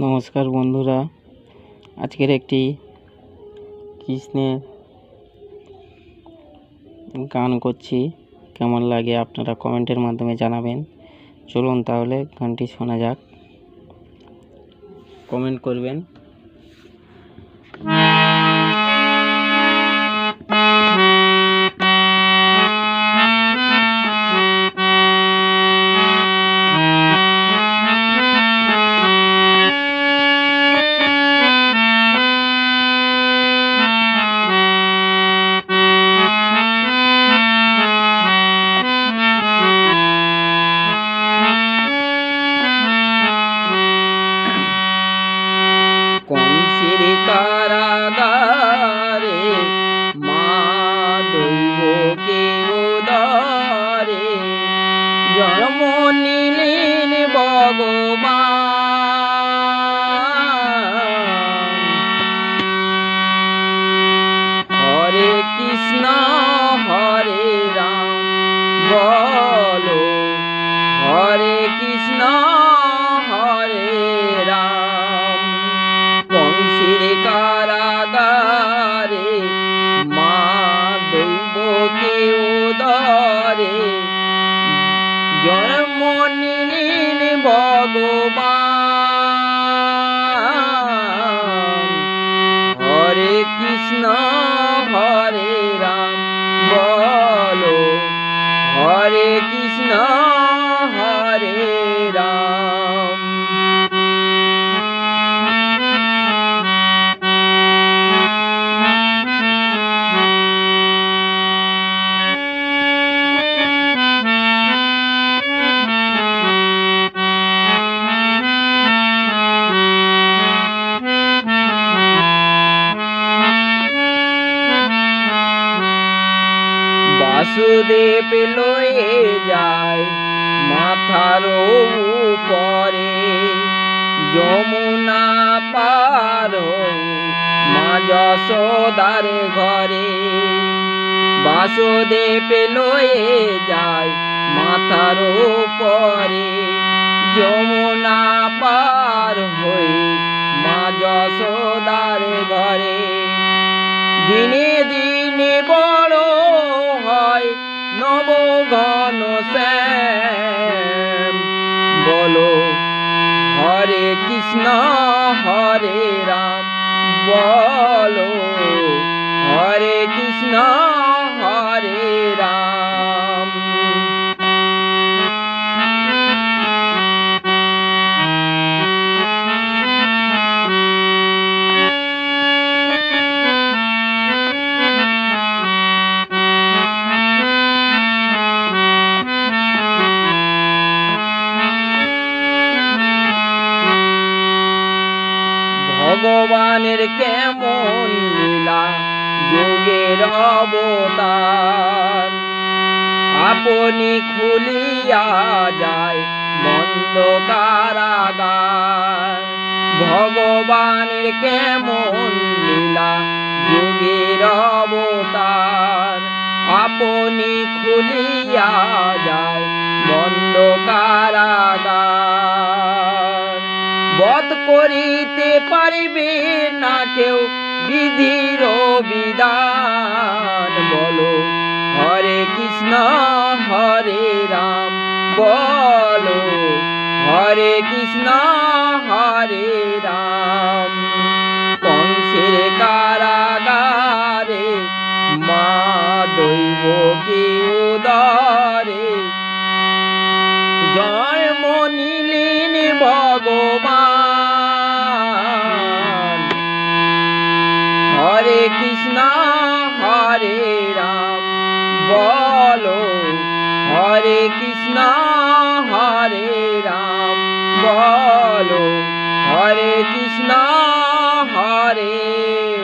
নমস্কার বন্ধুরা। আজকের একটি কৃষ্ণের গান করছি। কেমন লাগে আপনারা কমেন্টের মাধ্যমে জানাবেন। চলুন তাহলে গানটি শোনা যাক। কমেন্ট করবেন। বলো, হরে কৃষ্ণ, হরে রাম। কংসের কারাগারে মা দৈবকে উদরে। জন্ম নিলেন ভগবান। হরে কৃষ্ণ। কৃষ্ণ বাসুদেব লয়ে যায়, মাথার উপরে। যমুনা পার মা যশোদার ঘরে। বাসুদেব লয়ে যায়, মাথার উপরে। যমুনা পার হয়ে মা যশোদার ঘরে। দিনে দিনে হয় নব শ্যাম। বলো হরে কৃষ্ণ হরে রাম। বলো হরে কৃষ্ণ ভগবানের কেমন লীলা, যোগের অবতার। আপনি খুলিয়া যায় মন্দ কারাগার। ভগবানের কেমন লীলা, যোগের অবতার। আপনি খুলিয়া যায় বন্ধ কারাগার। করিতে পারিবে না কেউ বিধির বিধান। বলো, হরে কৃষ্ণ, হরে রাম, বলো, হরে কৃষ্ণ, হরে রাম। কংসের কারাগারে মা দৈব কি উদারে জয় মনিলিন ভগবান। হরে রাম। বলো হরে কৃষ্ণ হরে রাম। বলো হরে কৃষ্ণ হরে